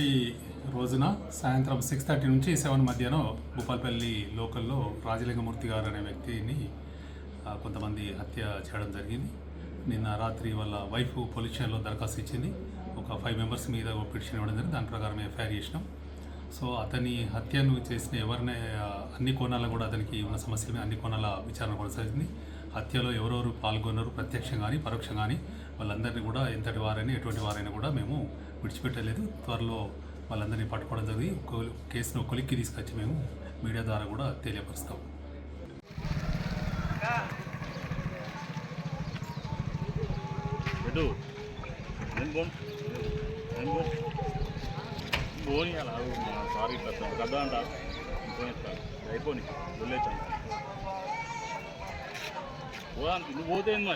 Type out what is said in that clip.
ప్రతి రోజున సాయంత్రం సిక్స్ థర్టీ నుంచి సెవెన్ మధ్యాహ్నం భూపాల్పల్లి లోకల్లో రాజలింగమూర్తి గారు అనే వ్యక్తిని కొంతమంది హత్య చేయడం జరిగింది. నిన్న రాత్రి వాళ్ళ వైఫ్ పోలీస్ స్టేషన్లో దరఖాస్తు ఇచ్చింది. ఒక ఫైవ్ మెంబర్స్ మీద ఒక పిటిషన్ ఇవ్వడం జరిగింది. దాని ప్రకారం ఎఫ్ఐఆర్ చేసినాం. సో అతని హత్యను చేసిన ఎవరిని అన్ని కోణాల కూడా అతనికి ఉన్న సమస్యల మీద అన్ని కోణాల విచారణ కొనసాగింది. హత్యలో ఎవరెవరు పాల్గొన్నారు ప్రత్యక్షంగా కానీ పరోక్షంగా కానీ వాళ్ళందరినీ కూడా ఎంతటి వారైనా ఎటువంటి వారైనా కూడా మేము విడిచిపెట్టలేదు. త్వరలో వాళ్ళందరినీ పట్టుకోవడం జరిగి కేసును కొలిక్కి తీసుకొచ్చి మేము మీడియా ద్వారా కూడా తెలియపరుస్తాం. సారీ కదా వెళ్ళేచ్చాను నువ్వు పోతే ఏంది మరి